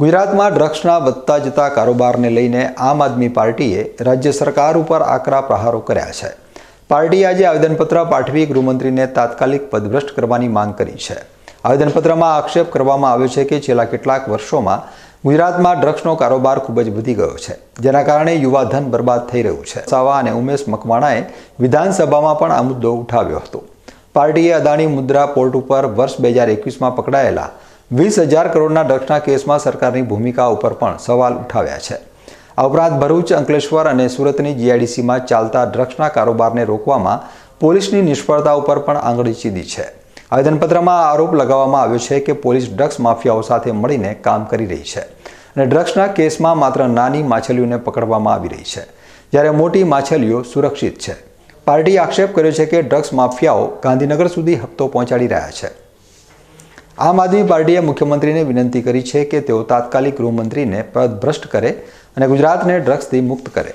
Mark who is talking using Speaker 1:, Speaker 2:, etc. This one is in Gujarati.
Speaker 1: ગુજરાતમાં ડ્રગ્સના વધતા જતા કારોબારને લઈને આમ આદમી પાર્ટીએ રાજ્ય સરકાર ઉપર આકરા પ્રહારો કર્યા છે. પાર્ટીએ આજે આવેદનપત્ર પાઠવી ગૃહમંત્રીને તાત્કાલિક પદભ્રષ્ટ કરવાની માંગ કરી છે. આવેદનપત્રમાં આક્ષેપ કરવામાં આવ્યો છે કે છેલ્લા કેટલાક વર્ષોમાં ગુજરાતમાં ડ્રગ્સનો કારોબાર ખૂબ જ વધી ગયો છે, જેના કારણે યુવાધન બરબાદ થઈ રહ્યું છે. સાવા અને ઉમેશ મકવાણાએ વિધાનસભામાં પણ આ મુદ્દો ઉઠાવ્યો હતો. પાર્ટીએ અદાણી મુદ્રા પોર્ટ ઉપર વર્ષ બે હજાર એકવીસમાં પકડાયેલા વીસ હજાર કરોડના ડ્રગ્સના કેસમાં સરકારની ભૂમિકા ઉપર પણ સવાલ ઉઠાવ્યા છે. આ ઉપરાંત ભરૂચ, અંકલેશ્વર અને સુરતની જીઆઈડીસીમાં ચાલતા ડ્રગ્સના કારોબારને રોકવામાં પોલીસની નિષ્ફળતા ઉપર પણ આંગળી ચીધી છે. આવેદનપત્રમાં આરોપ લગાવવામાં આવ્યો છે કે પોલીસ ડ્રગ્સ માફિયાઓ સાથે મળીને કામ કરી રહી છે અને ડ્રગ્સના કેસમાં માત્ર નાની માછલીઓને પકડવામાં આવી રહી છે. જ્યારે મોટી માછલીઓ સુરક્ષિત છે. પાર્ટીએ આક્ષેપ કર્યો છે કે ડ્રગ્સ માફિયાઓ ગાંધીનગર સુધી હપ્તો પહોંચાડી રહ્યા છે. આમ આદમી પાર્ટીએ મુખ્યમંત્રીને વિનંતી કરી છે કે તેઓ તાત્કાલિક ગૃહમંત્રીને પદભ્રષ્ટ કરે અને ગુજરાતને ડ્રગ્સથી મુક્ત કરે.